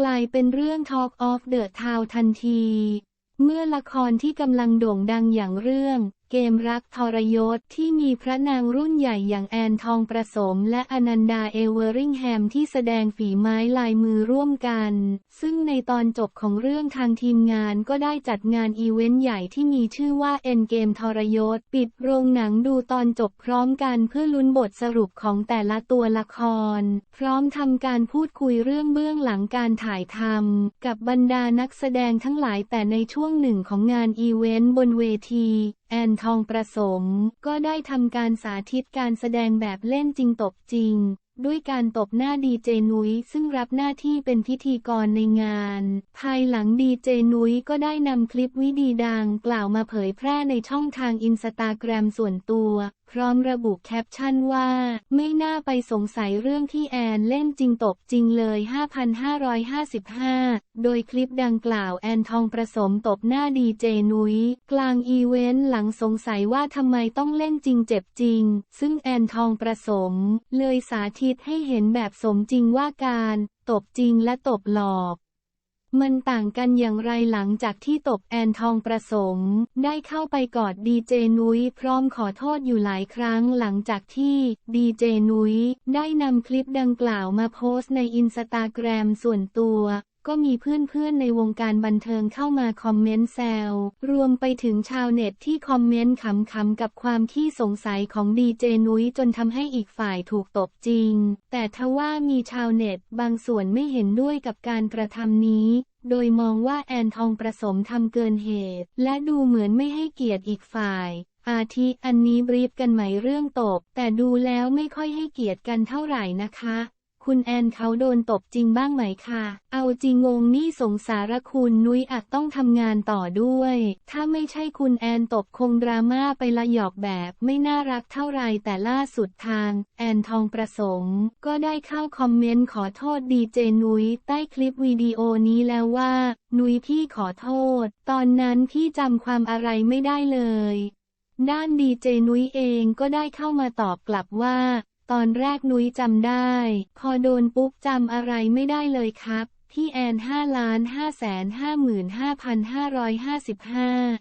กลายเป็นเรื่อง Talk of the Town ทันที เมื่อละครที่กำลังโด่งดังอย่างเรื่อง เกมรักทรยศที่มีพระนางรุ่นใหญ่อย่างแอนทองประสมและอนันดาเอเวอริงแฮมที่แสดงฝีไม้ลายมือร่วมกัน ซึ่งในตอนจบของเรื่องทางทีมงานก็ได้จัดงานอีเวนต์ใหญ่ที่มีชื่อว่าเอ็นเกมทรยศ ปิดโรงหนังดูตอนจบพร้อมกันเพื่อลุ้นบทสรุปของแต่ละตัวละคร พร้อมทำการพูดคุยเรื่องเบื้องหลังการถ่ายทำกับบรรดานักแสดงทั้งหลายแต่ในช่วงหนึ่งของงานอีเวนต์บนเวที แอนทองประสมก็ได้ทำการสาธิตการแสดงแบบเล่นจริงตบจริง ด้วยการตบหน้าดีเจนุ้ยซึ่งรับหน้าที่เป็นพิธีกรในงาน ภายหลังดีเจนุ้ยก็ได้นำคลิปวิดีดังกล่าวมาเผยแพร่ในช่องทางอินสตาแกรมส่วนตัว พร้อมระบุแคปชั่นว่า ไม่น่าไปสงสัยเรื่องที่แอนเล่นจริงตบจริงเลย 5,555 โดยคลิปดังกล่าวแอนทองประสมตบหน้าดีเจนุ้ยกลางอีเวนต์หลังสงสัยว่าทำไมต้องเล่นจริงเจ็บจริง ซึ่งแอนทองประสมเลยสาธิตให้เห็นแบบสมจริงว่าการ ตบจริงและตบหลอก มันต่างกันอย่างไรหลังจากที่ตบแอนทองประสม ได้เข้าไปกอดดีเจนุ้ยพร้อมขอโทษอยู่หลายครั้งหลังจากที่ดีเจนุ้ยได้นำคลิปดังกล่าวมาโพสต์ในอินสตาแกรมส่วนตัว ก็มีเพื่อนๆในวงการบันเทิงเข้ามาคอมเมนต์แซว รวมไปถึงชาวเน็ตที่คอมเมนต์ขำๆกับความขี้สงสัยของดีเจนุ้ยจนทำให้อีกฝ่ายถูกตบจริง แต่ทว่ามีชาวเน็ตบางส่วนไม่เห็นด้วยกับการกระทำนี้ โดยมองว่าแอนทองประสมทำเกินเหตุ และดูเหมือนไม่ให้เกียรติอีกฝ่ายอาทิอันนี้บรีฟกันไหมเรื่องตบ แต่ดูแล้วไม่ค่อยให้เกียรติกันเท่าไหร่นะคะ คุณแอนเขาโดนตบจริงบ้างไหมคะ เอาจริงงงนี่สงสารคุณนุ้ยอาจต้องทำงานต่อด้วย ถ้าไม่ใช่คุณแอนตบคงดราม่าไปละหยอกแบบไม่น่ารักเท่าไรแต่ล่าสุดทาง แอนทองประสมก็ได้เข้าคอมเมนต์ขอโทษดีเจนุ้ยใต้คลิปวิดีโอนี้แล้วว่า นุ้ยพี่ขอโทษ ตอนนั้นพี่จำความอะไรไม่ได้เลยด้านดีเจนุ้ยเองก็ได้เข้ามาตอบกลับว่า ตอนแรกนุ้ยจำได้ พอโดนปุ๊บจำอะไรไม่ได้เลยครับ พี่แอน5ล้าน5แสน55,555